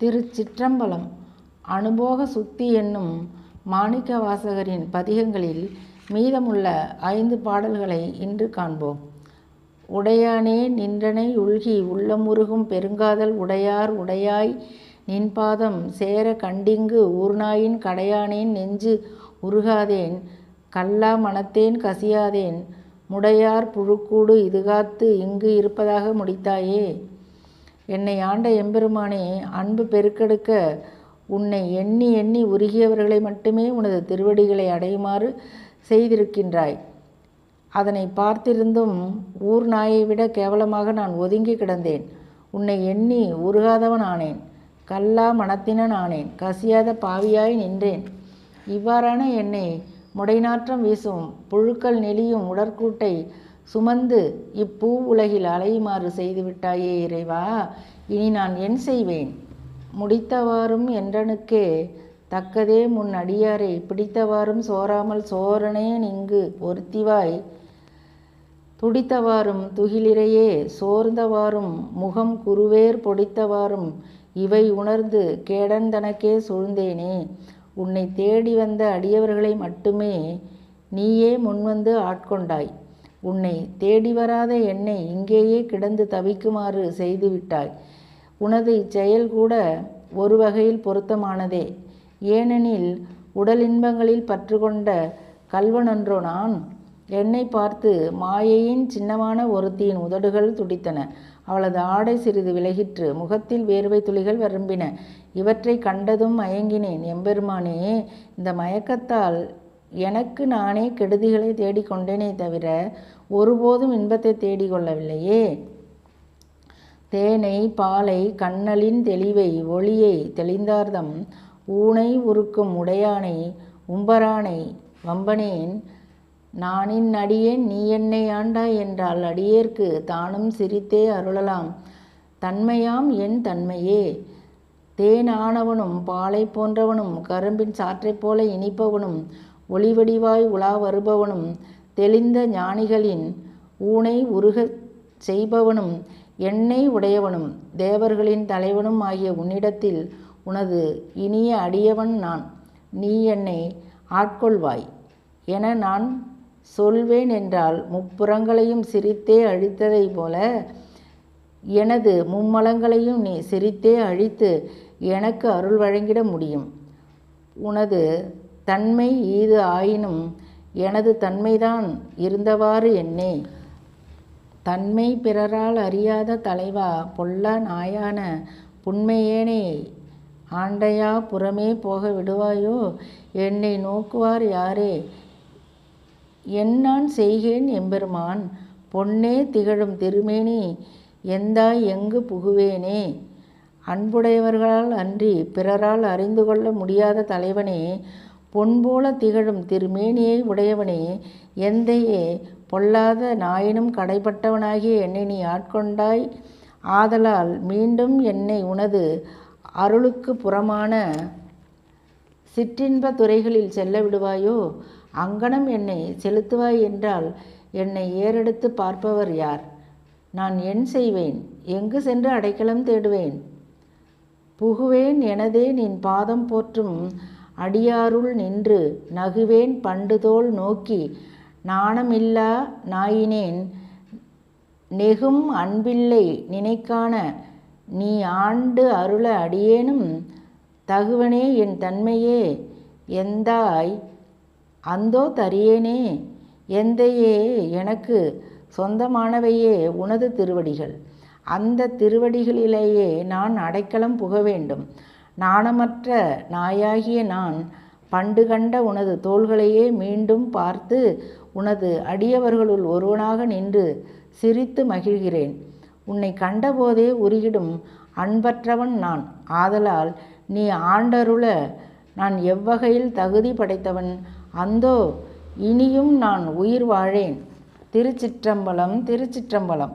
திருச்சிற்றம்பலம். அனுபோக சுத்தி என்னும் மாணிக்க வாசகரின் பதிகங்களில் மீதமுள்ள ஐந்து பாடல்களை இன்று காண்போம். உடையானே நின்றனை உள்கி உள்ளமுருகும் பெருங்காதல் உடையார் உடையாய் நின்பாதம் சேர கண்டிங்கு ஊர்நாயின் கடையானேன் நெஞ்சு உருகாதேன் கல்லா மனத்தேன் கசியாதேன். முடையார் புழுக்கூடு இதுகாத்து இங்கு இருப்பதாக முடித்தாயே. என்னை ஆண்ட எம்பெருமானே அன்பு பெருக்கெடுக்க உன்னை எண்ணி எண்ணி உருகியவர்களை மட்டுமே உனது திருவடிகளை அடையுமாறு செய்திருக்கின்றாய். அதனை பார்த்திருந்தும் ஊர் நாயை விட கேவலமாக நான் ஒதுங்கி கிடந்தேன். உன்னை எண்ணி உருகாதவன் ஆனேன். கல்லா மனத்தினன் ஆனேன். கசியாத பாவியாய் நின்றேன். இவ்வாறான என்னை முடைநாற்றம் வீசும் புழுக்கள் நெளியும் உடற்கூட்டை சுமந்து இப்பூ உலகில் அலையுமாறு செய்துவிட்டாயே இறைவா இனி நான் என் செய்வேன். முடித்தவாறும் என்றனுக்கே தக்கதே முன் அடியாரை பிடித்தவாறும் சோராமல் சோரனேன் இங்கு ஒருத்திவாய் துடித்தவாறும் துகிலிரையே சோர்ந்தவாறும் முகம் குருவேர் பொடித்தவாறும் இவை உணர்ந்து கேடன் தனக்கே சூழ்ந்தேனே. உன்னை தேடி வந்த அடியவர்களை மட்டுமே நீயே முன்வந்து ஆட்கொண்டாய். உன்னை தேடி வராத என்னை இங்கேயே கிடந்து தவிக்குமாறு செய்துவிட்டாய். உனது இச்செயல் கூட ஒரு வகையில் பொருத்தமானதே. ஏனெனில் உடல் இன்பங்களில் பற்று கொண்ட கல்வனன்றோ நான்? என்னை பார்த்து மாயையின் சின்னமான ஒருத்தியின் உதடுகள் துடித்தன. அவளது ஆடை சிறிது விலகிற்று முகத்தில் வேர்வை துளிகள் விரும்பின. இவற்றை கண்டதும் மயங்கினேன். எம்பெருமானே இந்த மயக்கத்தால் எனக்கு நானே கெடுதிகளை தேடிக்கொண்டேனே தவிர ஒருபோதும் இன்பத்தை தேடிக்கொள்ளவில்லையே தேனை பாலை கண்ணலின் தெளிவை ஒளியை தெளிந்தார்தம். ஊனை உருக்கும் உடையானை உம்பரானை வம்பனேன். நானின் அடியேன் நீ என்னை ஆண்டாய் என்றால் அடியேற்கு தானும் சிரித்தே அருளலாம். தன்மையாம் என் தன்மையே. தேன் ஆனவனும் பாலை போன்றவனும் கரும்பின் சாற்றைப் போல இனிப்பவனும் ஒளிவடிவாய் உலா வருபவனும் தெளிந்த ஞானிகளின் ஊனை உருகச் செய்பவனும் எண்ணெய் உடையவனும் தேவர்களின் தலைவனும் ஆகிய உன்னிடத்தில் உனது இனிய அடியவன் நான். நீ என்னை ஆட்கொள்வாய். என நான் சொல்வேன் என்றால் முப்புறங்களையும் சிரித்தே அழித்ததைப் போல எனது மும்மலங்களையும் நீ சிரித்தே அழித்து எனக்கு அருள் வழங்கிட முடியும். உனது தன்மை ஈது ஆயினும் எனது தன்மைதான் இருந்தவாறு என்னே. தன்மை பிறரால் அறியாத தலைவா பொல்லா நாயான புண்மையேனே. ஆண்டையா புறமே போக விடுவாயோ? என்னை நோக்குவார் யாரே? என் நான் செய்கேன் எம்பெருமான் பொன்னே திகழும் திருமேனி எந்தாய் எங்கு புகுவேனே. அன்புடையவர்களால் அன்றி பிறரால் அறிந்து கொள்ள முடியாத தலைவனே பொன்போல திகழும் திருமேனியை உடையவனே எந்தையே பொல்லாத நாயினும் கடைப்பட்டவனாகிய என்னை நீ ஆட்கொண்டாய். ஆதலால் மீண்டும் என்னை உனது அருளுக்கு புறமான சிற்றின்ப துறைகளில் செல்ல விடுவாயோ? அங்கனம் என்னை செலுத்துவாய் என்றால் என்னை ஏறெடுத்து பார்ப்பவர் யார்? நான் என் செய்வேன் எங்கு சென்று அடைக்கலம் தேடுவேன்? புகுவேன் எனதே நின் பாதம் போற்றும் அடியாருள் நின்று நகுவேன் பண்டுதோல் நோக்கி நாணமில்லா நாயினேன் நெகும் அன்பில்லை நினைக்கான நீ ஆண்டு அருள அடியேனும் தகுவனே என் தன்மையே எந்தாய் அந்தோ தரியேனே எந்தையே எனக்கு சொந்தமானவையே உனது திருவடிகள். அந்த திருவடிகளிலேயே நான் அடைக்கலம் புக வேண்டும் நாணமற்ற நாயாகிய நான் பண்டு கண்ட உனது தோள்களையே மீண்டும் பார்த்து உனது அடியவர்களுள் ஒருவனாக நின்று சிரித்து மகிழ்கிறேன். உன்னை கண்டபோதே உருகிடும் அன்பற்றவன் நான். ஆதலால் நீ ஆண்டருள நான் எவ்வகையில் தகுதி படைத்தவன்? அந்தோ இனியும் நான் உயிர் வாழேன். திருச்சிற்றம்பலம் திருச்சிற்றம்பலம்.